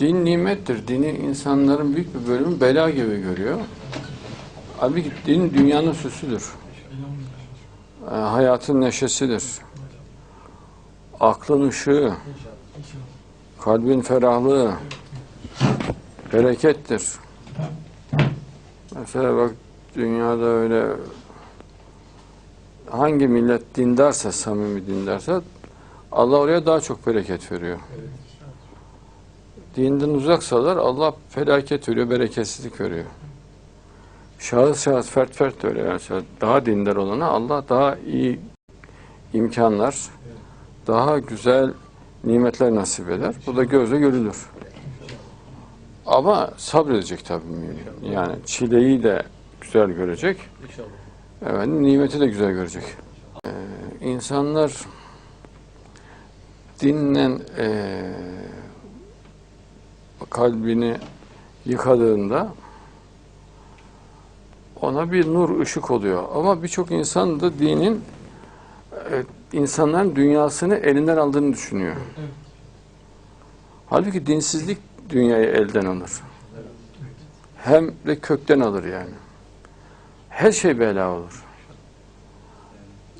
Din nimettir. Dini insanların büyük bir bölümü bela gibi görüyor. Halbuki din dünyanın süsüdür. Ee, hayatın neşesidir. Aklın ışığı, kalbin ferahlığı, berekettir. Mesela bak dünyada öyle hangi millet dindarsa, samimi dindarsa Allah oraya daha çok bereket veriyor. Dinden uzaksalar Allah felaket veriyor, bereketsizlik veriyor. Şahıs şahıs, fert fert de öyle. Yani daha dindar olana Allah daha iyi imkanlar, daha güzel nimetler nasip eder. Bu da gözle görülür. Ama sabredecek tabii mümin. Yani çileyi de güzel görecek. Evet, nimeti de güzel görecek. Ee, insanlar dinle ee, kalbini yıkadığında ona bir nur ışık oluyor. Ama birçok insan da dinin e, insanların dünyasını elinden aldığını düşünüyor. Halbuki dinsizlik dünyayı elden alır. Hem de kökten alır yani. Her şey bela olur.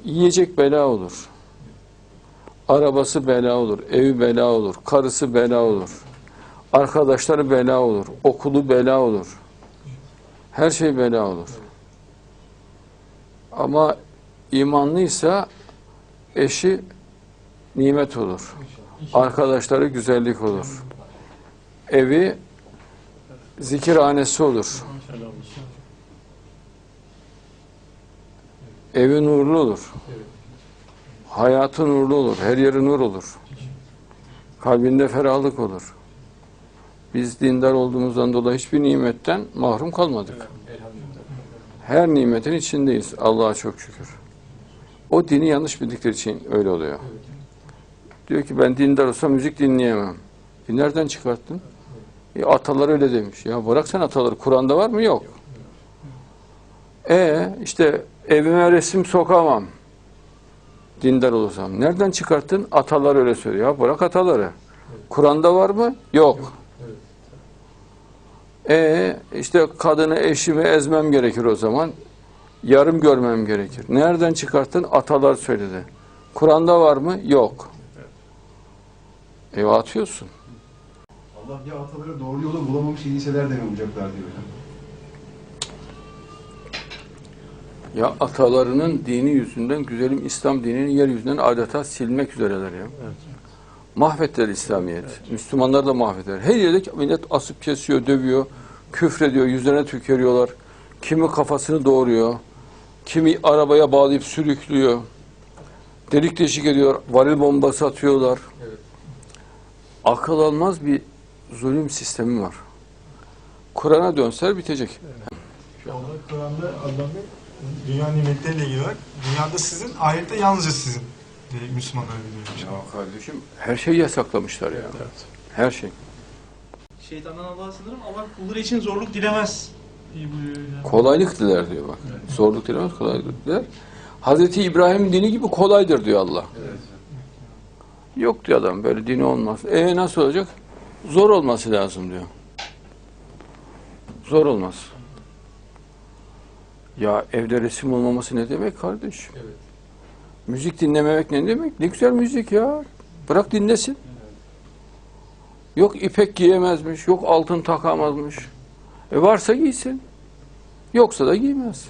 Yiyecek bela olur. Arabası bela olur, evi bela olur, karısı bela olur. Arkadaşları bela olur, okulu bela olur. Her şey bela olur. Ama imanlıysa eşi nimet olur. Arkadaşları güzellik olur. Evi zikirhanesi olur. Evi nurlu olur. Hayatı nurlu olur. Her yeri nur olur. Kalbinde ferahlık olur. Biz dindar olduğumuzdan dolayı hiçbir nimetten mahrum kalmadık. Her nimetin içindeyiz. Allah'a çok şükür. O dini yanlış bildikleri için öyle oluyor. Diyor ki ben dindar olsam müzik dinleyemem. E nereden çıkarttın? E atalar öyle demiş. Ya bırak sen ataları. Kur'an'da var mı? Yok. E işte evime resim sokamam. Dindar olursam. Nereden çıkarttın? Atalar öyle söylüyor. Ya bırak ataları. Kur'an'da var mı? Yok. E işte kadını eşimi ezmem gerekir o zaman. Yarım görmem gerekir. Nereden çıkarttın? Atalar söyledi. Kur'an'da var mı? Yok. E atıyorsun. Allah ya ataları doğru yolu bulamamış iyiyseler de mi bulacaklar diyor. Ya atalarının dini yüzünden güzelim İslam dinini yeryüzünden adeta silmek üzereler ya. Mahvettiler İslamiyet. Müslümanlar da mahvettiler. Her yerde millet asıp kesiyor, dövüyor, küfrediyor, yüzlerine tükeriyorlar. Kimi kafasını doğuruyor, kimi arabaya bağlayıp sürüklüyor. Delik deşik ediyor, varil bombası atıyorlar. Akıl almaz bir zulüm sistemi var. Kur'an'a dönseler bitecek. Şu anda Kur'an'da Allah'ın dünya nimetleriyle ilgili olarak dünyada sizin, ahirette yalnızca sizin diye Müslümanlara biliyor. Ya kardeşim her şeyi yasaklamışlar ya. Her şey. Şeytandan Allah'a sınırım Allah kulları için zorluk dilemez. Kolaylık diler diyor bak. Zorluk dilemez, kolaylık diler. Hazreti İbrahim dini gibi kolaydır diyor Allah. Yok diyor adam böyle dini olmaz. E nasıl olacak? Zor olması lazım diyor. Zor olmaz. Ya evde resim olmaması ne demek kardeş? Müzik dinlememek ne demek? Ne güzel müzik ya. Bırak dinlesin. Yok ipek giyemezmiş, yok altın takamazmış. E varsa giysin. Yoksa da giymez.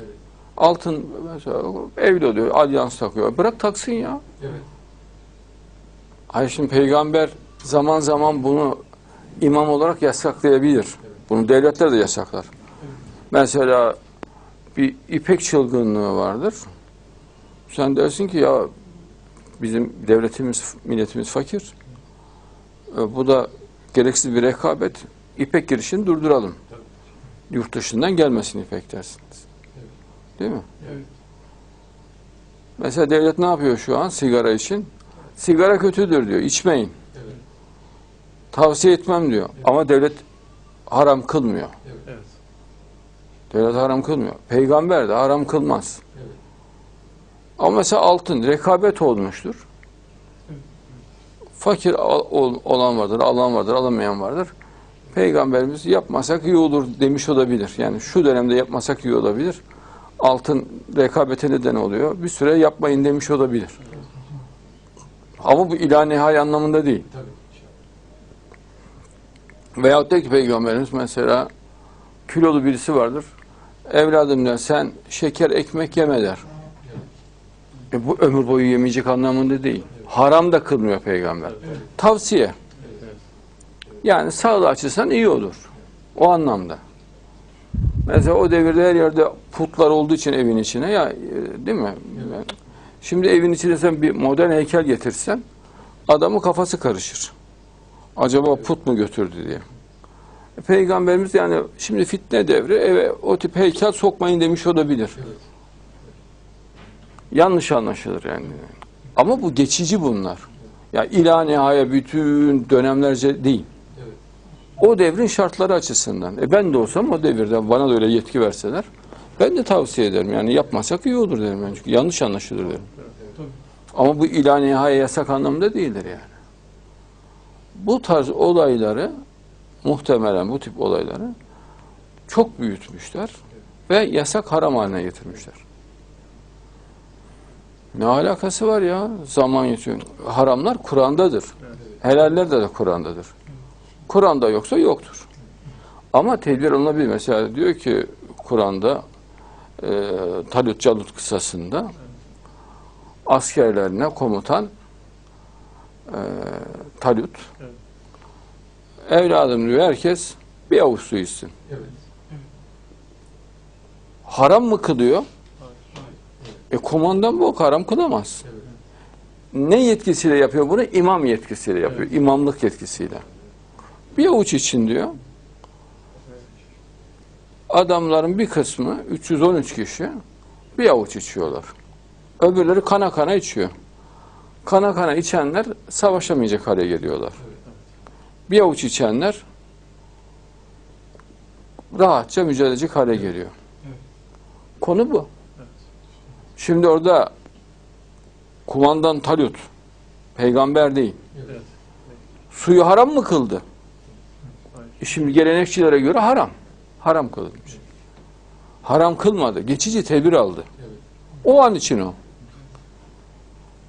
Altın mesela evli oluyor, alyans takıyor. Bırak taksın ya. Hayır şimdi peygamber zaman zaman bunu imam olarak yasaklayabilir. Bunu devletler de yasaklar. Mesela bir ipek çılgınlığı vardır. Sen dersin ki ya bizim devletimiz, milletimiz fakir. E, Bu da gereksiz bir rekabet. İpek girişini durduralım. Yurt dışından gelmesin ipek dersiniz. Değil mi? Evet. Mesela devlet ne yapıyor şu an sigara için? Sigara kötüdür diyor. içmeyin. Tavsiye etmem diyor. Ama devlet haram kılmıyor. Evet. Devlet haram kılmıyor. Peygamber de haram kılmaz. Ama mesela altın rekabet olmuştur. Fakir olan vardır, alan vardır, alamayan vardır. Peygamberimiz yapmasak iyi olur demiş olabilir. Yani şu dönemde yapmasak iyi olabilir. Altın rekabete neden oluyor. Bir süre yapmayın demiş olabilir. Ama bu ilah nihai anlamında değil. Veyahut da ki Peygamberimiz mesela kilolu birisi vardır. Evladım der sen şeker ekmek yeme der. E bu ömür boyu yemeyecek anlamında değil. Haram da kılmıyor peygamber. Tavsiye. Yani sağlığı açısından iyi olur. O anlamda. Mesela o devirde her yerde putlar olduğu için evin içine ya e, değil mi? Yani Şimdi evin içine sen bir modern heykel getirsen adamın kafası karışır. Acaba put mu götürdü diye. E, Peygamberimiz yani şimdi fitne devri eve o tip heykel sokmayın demiş olabilir. Yanlış anlaşılır yani. Ama bu geçici bunlar. Ya ila nihaya bütün dönemlerce değil. O devrin şartları açısından. E ben de olsam o devirde bana da öyle yetki verseler ben de tavsiye ederim. Yani yapmasak iyi olur derim ben. Çünkü yanlış anlaşılır derim. Ama bu ila nihaya yasak anlamda değildir yani. Bu tarz olayları muhtemelen bu tip olayları çok büyütmüşler ve yasak haram haline getirmişler. Ne alakası var ya? Zaman yetiyor. Haramlar Kur'an'dadır. Helaller de, de Kur'an'dadır. Kur'an'da yoksa yoktur. Ama tedbir alınabilir. Mesela diyor ki Kur'an'da e, Talut Calut kısasında askerlerine komutan e, Talut evladım diyor herkes bir avuç su içsin. Haram mı kılıyor? Komandan bu haram kılamaz. Ne yetkisiyle yapıyor bunu? İmam yetkisiyle yapıyor. İmamlık yetkisiyle. Bir avuç için diyor. Adamların bir kısmı 313 kişi bir avuç içiyorlar. Öbürleri kana kana içiyor. Kana kana içenler savaşamayacak hale geliyorlar. Bir avuç içenler rahatça mücadele edecek hale geliyor. Konu bu. Şimdi orada kumandan Talut peygamber değil. Evet. Suyu haram mı kıldı? E Şimdi gelenekçilere göre haram. Haram kılmış. Haram kılmadı. Geçici tedbir aldı. O an için o.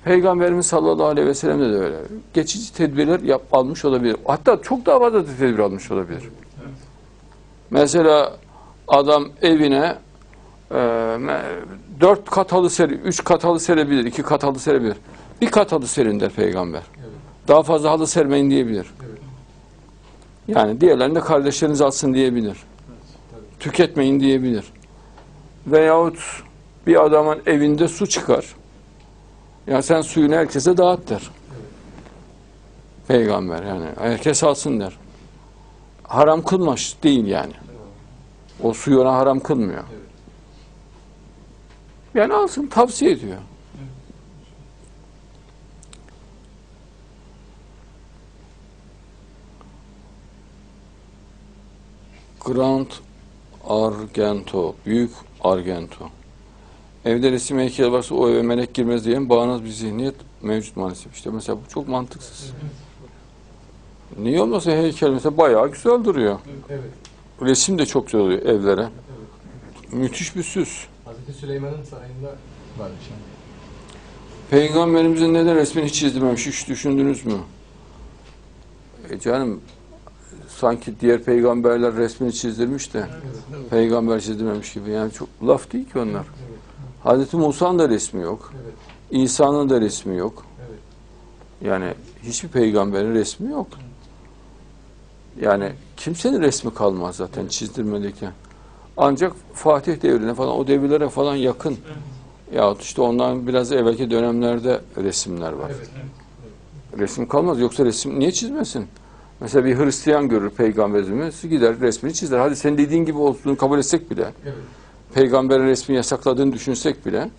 Peygamberimiz sallallahu aleyhi ve sellem de öyle. Geçici tedbirler yap, almış olabilir. Hatta çok daha fazla da tedbir almış olabilir. Mesela adam evine dört kat halı seri, üç kat halı serebilir, iki kat halı serebilir. Bir kat halı serin der peygamber. Daha fazla halı sermeyin diyebilir. Yani diğerlerinde kardeşleriniz alsın diyebilir. Tüketmeyin diyebilir. Veyahut bir adamın evinde su çıkar. Ya sen suyunu herkese dağıt der. Peygamber yani. Herkes alsın der. Haram kılmış değil yani. O suyu ona haram kılmıyor. Yani alsın tavsiye ediyor. Grand Argento, Büyük Argento. Evde resim heykel varsa o eve melek girmez diyen bağnaz bir zihniyet mevcut maalesef. İşte mesela bu çok mantıksız. Niye olmasa heykel mesela bayağı güzel duruyor. Evet. Resim de çok güzel oluyor evlere. Müthiş bir süs. Hazreti Süleyman'ın sarayında varmış. Peygamberimizin neden resmini hiç çizdirmemiş, hiç düşündünüz mü? E canım, sanki diğer peygamberler resmini çizdirmiş de peygamber çizdirmemiş gibi. Yani çok laf değil ki onlar. Hazreti Musa'nın da resmi yok. Evet. İsa'nın da resmi yok. Evet. Yani hiçbir peygamberin resmi yok. Yani kimsenin resmi kalmaz zaten çizdirmeliyken. Ancak Fatih devrine falan o devirlere falan yakın. Yahut işte ondan biraz evvelki dönemlerde resimler var. Evet. Resim kalmaz. Yoksa resim niye çizmesin? Mesela bir Hristiyan görür peygamberimiz gider resmini çizer. Hadi senin dediğin gibi olduğunu kabul etsek bile, Evet. peygamberin resmi yasakladığını düşünsek bile,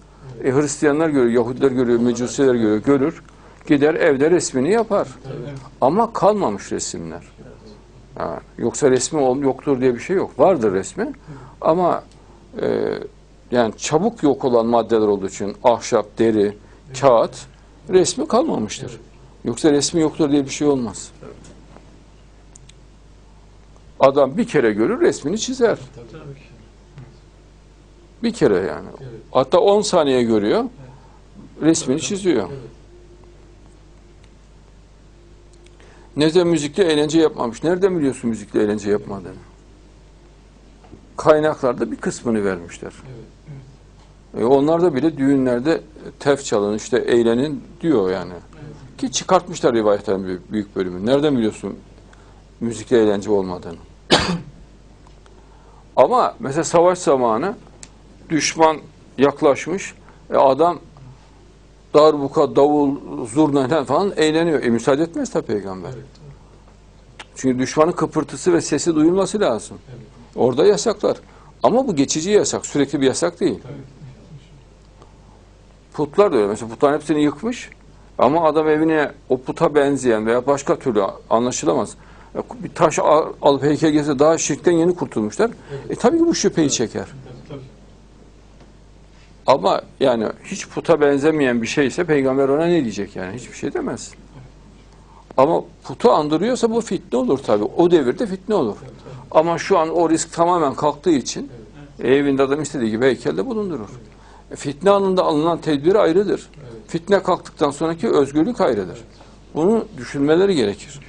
e, Hristiyanlar görüyor, Yahudiler görüyor, Mecusiler görüyor, görür. Gider evde resmini yapar. Ama kalmamış resimler. Ha, yoksa resmi ol- yoktur diye bir şey yok. Vardır resmi. Ama e, yani çabuk yok olan maddeler olduğu için ahşap, deri, kağıt resmi kalmamıştır. Yoksa resmi yoktur diye bir şey olmaz. Adam bir kere görür resmini çizer. Tabii. Bir kere yani. Hatta 10 saniye görüyor. Resmini çiziyor. Ne de müzikte eğlence yapmamış. Nereden biliyorsun müzikle eğlence yapmadığını? Kaynaklarda bir kısmını vermişler. E onlar da bile düğünlerde tef çalın, işte eğlenin diyor yani. Ki çıkartmışlar rivayetlerin büyük, büyük bölümü. Nereden biliyorsun müzikle eğlence olmadığını? Ama mesela savaş zamanı düşman yaklaşmış. E adam darbuka, davul, zurna falan eğleniyor. E müsaade etmez tabi peygamber. Çünkü düşmanın kıpırtısı ve sesi duyulması lazım. Orada yasaklar. Ama bu geçici yasak. Sürekli bir yasak değil. Putlar da öyle. Mesela putların hepsini yıkmış. Ama adam evine o puta benzeyen veya başka türlü anlaşılamaz. E, Bir taş al- alıp heykel gelse daha şirkten yeni kurtulmuşlar. E tabii ki bu şüpheyi çeker. Ama yani hiç puta benzemeyen bir şeyse peygamber ona ne diyecek yani? Hiçbir şey demez. Ama putu andırıyorsa bu fitne olur tabii. O devirde fitne olur. Ama şu an o risk tamamen kalktığı için evinde adam istediği gibi heykelde bulundurur. E, Fitne anında alınan tedbir ayrıdır. Fitne kalktıktan sonraki özgürlük ayrıdır. Bunu düşünmeleri gerekir.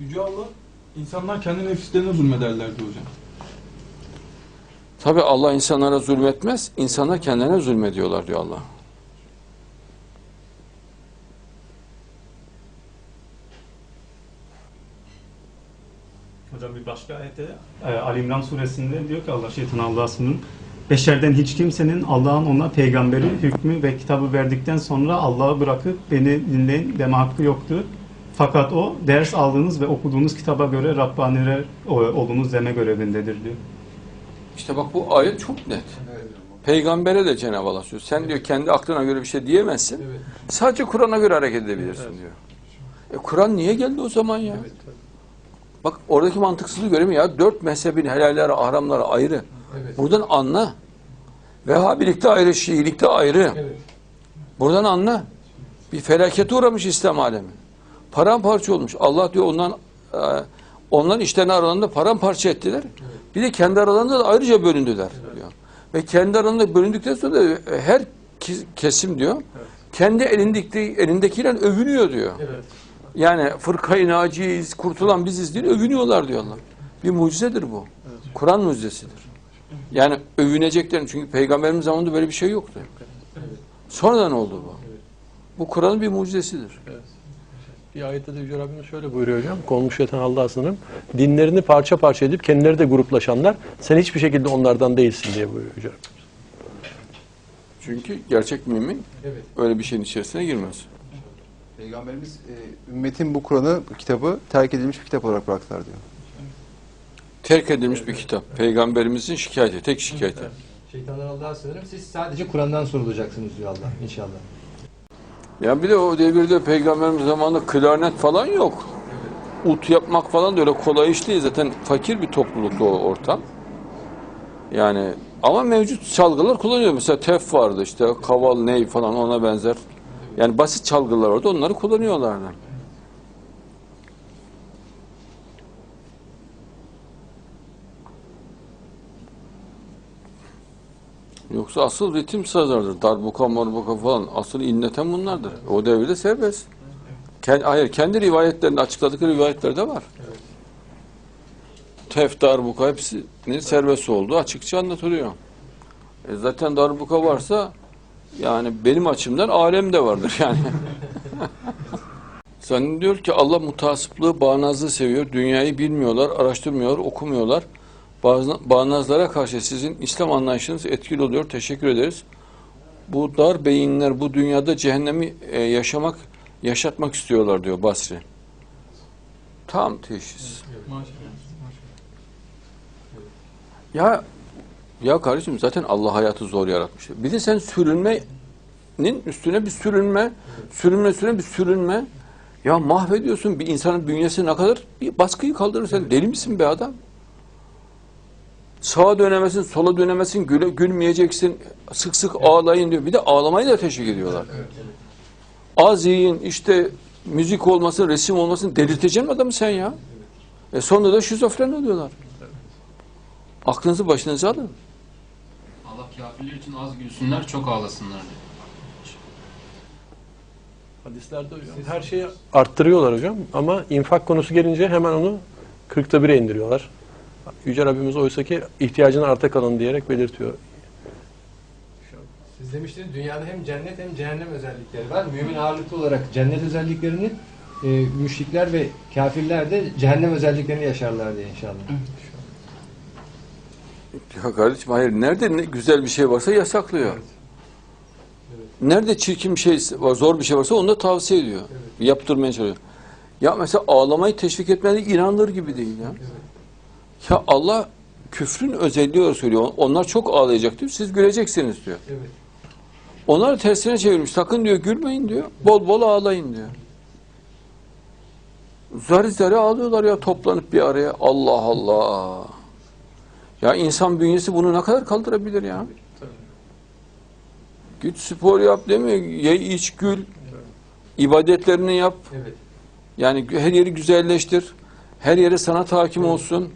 Yüce Allah, insanlar kendi nefislerine zulmederlerdi hocam. Tabii Allah insanlara zulmetmez, insanlar kendilerine zulmediyorlar diyor Allah. Hocam bir başka ayette e, Ali İmran suresinde diyor ki Allah şeytan Allah'a. Beşerden hiç kimsenin Allah'ın ona peygamberi, hükmü ve kitabı verdikten sonra Allah'ı bırakıp beni dinleyin deme hakkı yoktur. Fakat o ders aldığınız ve okuduğunuz kitaba göre Rabbaniler o- olunuz deme görevindedir diyor. İşte bak bu ayet çok net. Peygambere de Cenab-ı Allah söylüyor. Sen diyor kendi aklına göre bir şey diyemezsin. Sadece Kur'an'a göre hareket edebilirsin diyor. E Kur'an niye geldi o zaman ya? Bak oradaki mantıksızlığı göremiyor ya. Dört mezhebin helalleri, haramları ayrı. Buradan anla. Vehhabilikte ayrı, Şiilikte ayrı. Buradan anla. Bir felakete uğramış İslam alemi. Paramparça olmuş. Allah diyor ondan e, onların işlerini aralarında paramparça ettiler. Bir de kendi aralarında da ayrıca bölündüler diyor. Ve kendi aralarında bölündükten sonra da e, her kesim diyor kendi elindeki elindekiyle övünüyor diyor. Yani fırkayı naciyiz, kurtulan biziz diye övünüyorlar diyorlar. Bir mucizedir bu. Kur'an mucizesidir. Yani övüneceklerin çünkü peygamberimiz zamanında böyle bir şey yoktu. Sonradan oldu bu. Bu Kur'an'ın bir mucizesidir. Bir ayette de Yüce Rabbimiz şöyle buyuruyor hocam. Konmuş yatan Allah'a sınırım. Dinlerini parça parça edip kendileri de gruplaşanlar sen hiçbir şekilde onlardan değilsin diye buyuruyor Yüce Rabbimiz. Çünkü gerçek mümin Evet. öyle bir şeyin içerisine girmez. Peygamberimiz e, ümmetin bu Kur'an'ı, bu kitabı terk edilmiş bir kitap olarak bıraktılar diyor. Terk edilmiş bir kitap. Peygamberimizin şikayeti, tek şikayeti. Şeytanlar Allah'a sığınırım. Siz sadece Kur'an'dan sorulacaksınız diyor Allah inşallah. Ya bir de o devirde peygamberimiz zamanında klarnet falan yok. Ut yapmak falan da öyle kolay iş değil. Zaten fakir bir topluluktu o ortam. Yani ama mevcut çalgılar kullanıyor. Mesela tef vardı işte kaval, ney falan ona benzer. Yani basit çalgılar orada onları kullanıyorlardı. Yoksa asıl ritim sazlardır. Darbuka, marbuka falan. Asıl inleten bunlardır. O devirde serbest. Kendi, hayır, kendi rivayetlerinde açıkladıkları rivayetlerde var. Tef, darbuka hepsinin serbest olduğu açıkça anlatılıyor. E zaten darbuka varsa yani benim açımdan alemde vardır yani. Zannediyor ki Allah mutasıplığı, bağnazlığı seviyor. Dünyayı bilmiyorlar, araştırmıyorlar, okumuyorlar. Bağnazlara karşı sizin İslam anlayışınız etkili oluyor. Teşekkür ederiz. Bu dar beyinler bu dünyada cehennemi e, yaşamak, yaşatmak istiyorlar diyor Basri. Tam teşhis. Ya ya kardeşim zaten Allah hayatı zor yaratmış. Bir de sen sürünmenin üstüne bir sürünme, sürünme üstüne bir sürünme. Ya mahvediyorsun bir insanın bünyesi ne kadar bir baskıyı kaldırır sen deli misin be adam? Sağa dönemesin, sola dönemesin, güle, gülmeyeceksin, sık sık ağlayın diyor. Bir de ağlamayı da teşvik ediyorlar. Az yiyin, işte müzik olmasın, resim olmasın delirteceksin mi adamı sen ya? E sonra da şizofren oluyorlar. Aklınızı başınıza alın. Allah kafirler için az gülsünler, çok ağlasınlar diyor. Hadislerde hocam her şeyi arttırıyorlar hocam ama infak konusu gelince hemen onu 40'ta 1'e indiriyorlar. Yüce Rabbimiz oysa ki ihtiyacını arta kalın diyerek belirtiyor. Siz demiştiniz dünyada hem cennet hem cehennem özellikleri var. Mümin ağırlıklı olarak cennet özelliklerini e, müşrikler ve kafirler de cehennem özelliklerini yaşarlar diye inşallah. Ya kardeşim hayır nerede ne güzel bir şey varsa yasaklıyor. Nerede çirkin bir şey var, zor bir şey varsa onu da tavsiye ediyor. Yaptırmaya çalışıyor. Ya mesela ağlamayı teşvik etmedi inanılır gibi değil ya. Ya Allah küfrün özelliği söylüyor. Onlar çok ağlayacak diyor. Siz güleceksiniz diyor. Evet. Onlar tersine çevirmiş. Sakın diyor gülmeyin diyor. Bol bol ağlayın diyor. Zari zari ağlıyorlar ya toplanıp bir araya. Allah Allah. Ya insan bünyesi bunu ne kadar kaldırabilir ya? Git spor yap demiyor. Ye iç gül. İbadetlerini yap. Evet. Yani her yeri güzelleştir. Her yere sanat hakim olsun.